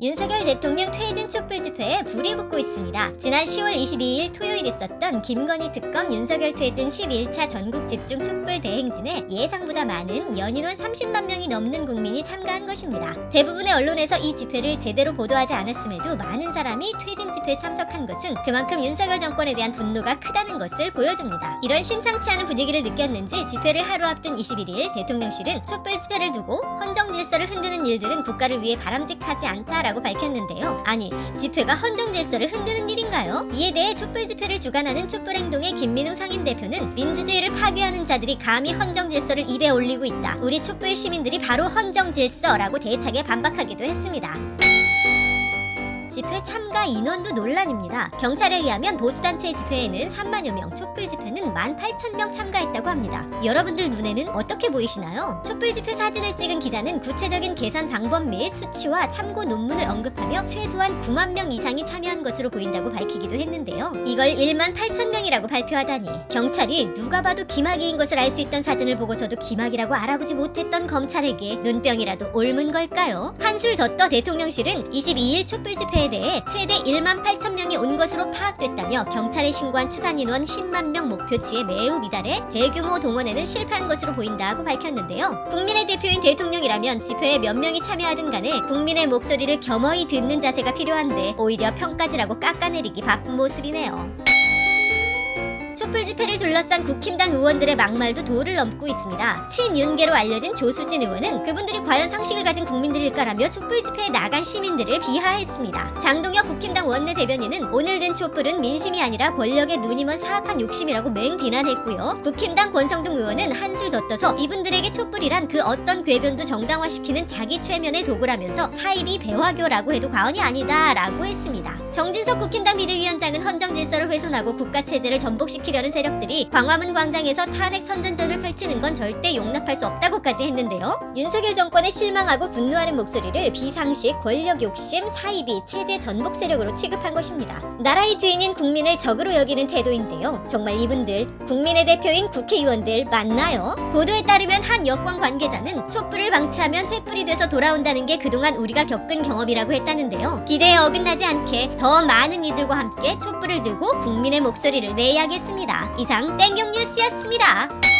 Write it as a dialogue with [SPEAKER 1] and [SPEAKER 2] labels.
[SPEAKER 1] 윤석열 대통령 퇴진 촛불 집회에 불이 붙고 있습니다. 지난 10월 22일 토요일 있었던 김건희 특검 윤석열 퇴진 11차 전국 집중 촛불 대행진에 예상보다 많은 연인원 30만 명이 넘는 국민이 참가한 것입니다. 대부분의 언론에서 이 집회를 제대로 보도하지 않았음에도 많은 사람이 퇴진 집회에 참석한 것은 그만큼 윤석열 정권에 대한 분노가 크다는 것을 보여줍니다. 이런 심상치 않은 분위기를 느꼈는지 집회를 하루 앞둔 21일 대통령실은 촛불 집회를 두고 헌정 질서를 흔드는 일들은 국가를 위해 바람직하지 않다 라고 밝혔는데요. 아니, 집회가 헌정 질서를 흔드는 일인가요? 이에 대해 촛불 집회를 주관하는 촛불행동의 김민우 상임대표는 민주주의를 파괴하는 자들이 감히 헌정 질서를 입에 올리고 있다. 우리 촛불 시민들이 바로 헌정 질서라고 대차게 반박하기도 했습니다. 집회 참가 인원도 논란입니다. 경찰에 의하면 보수단체 집회에는 3만여 명, 촛불 집회는 18,000명 참가했다고 합니다. 여러분들 눈에는 어떻게 보이시나요? 촛불 집회 사진을 찍은 기자는 구체적인 계산 방법 및 수치와 참고 논문을 언급하며 최소한 9만 명 이상이 참여한 것으로 보인다고 밝히기도 했는데요. 이걸 1만 8천 명이라고 발표하다니 경찰이 누가 봐도 기막이인 것을 알 수 있던 사진을 보고서도 기막이라고 알아보지 못했던 검찰에게 눈병이라도 옮은 걸까요? 한술 더 떠 대통령실은 22일 촛불 집회에 대해 최대 1만 8천 명이 온 것으로 파악됐다며 경찰에 신고한 추산 인원 10만 명 목표치에 매우 미달해 대규모 동원에는 실패한 것으로 보인다고 밝혔는데요. 국민의 대표인 대통령이라면 집회에 몇 명이 참여하든 간에 국민의 목소리를 겸허히 듣는 자세가 필요한데 오히려 평가지라고 깎아내리기 바쁜 모습이네요. 촛불 집회를 둘러싼 국힘당 의원들의 막말도 도를 넘고 있습니다. 친윤계로 알려진 조수진 의원은 그분들이 과연 상식을 가진 국민들일까라며 촛불 집회에 나간 시민들을 비하했습니다. 장동혁 국힘당 원내대변인은 오늘 든 촛불은 민심이 아니라 권력의 눈이 먼 사악한 욕심이라고 맹 비난했고요. 국힘당 권성동 의원은 한술 더 떠서 이분들에게 촛불이란 그 어떤 궤변도 정당화시키는 자기 최면의 도구라면서 사이비 배화교라고 해도 과언이 아니다라고 했습니다. 정진석 국힘당 비대위원장은 헌정 질서를 훼손하고 국가 체제를 전복시키 려는 세력들이 광화문 광장에서 탄핵 선전전을 펼치는 건 절대 용납할 수 없다고까지 했는데요. 윤석열 정권에 실망하고 분노하는 목소리를 비상식, 권력 욕심, 사이비, 체제 전복 세력으로 취급한 것입니다. 나라의 주인인 국민을 적으로 여기는 태도인데요. 정말 이분들 국민의 대표인 국회의원들 맞나요? 보도에 따르면 한 여권 관계자는 촛불을 방치하면 횃불이 돼서 돌아온다는 게 그동안 우리가 겪은 경험이라고 했다는데요. 기대에 어긋나지 않게 더 많은 이들과 함께 촛불을 들고 국민의 목소리를 내야겠습 이상 땡경 뉴스였습니다.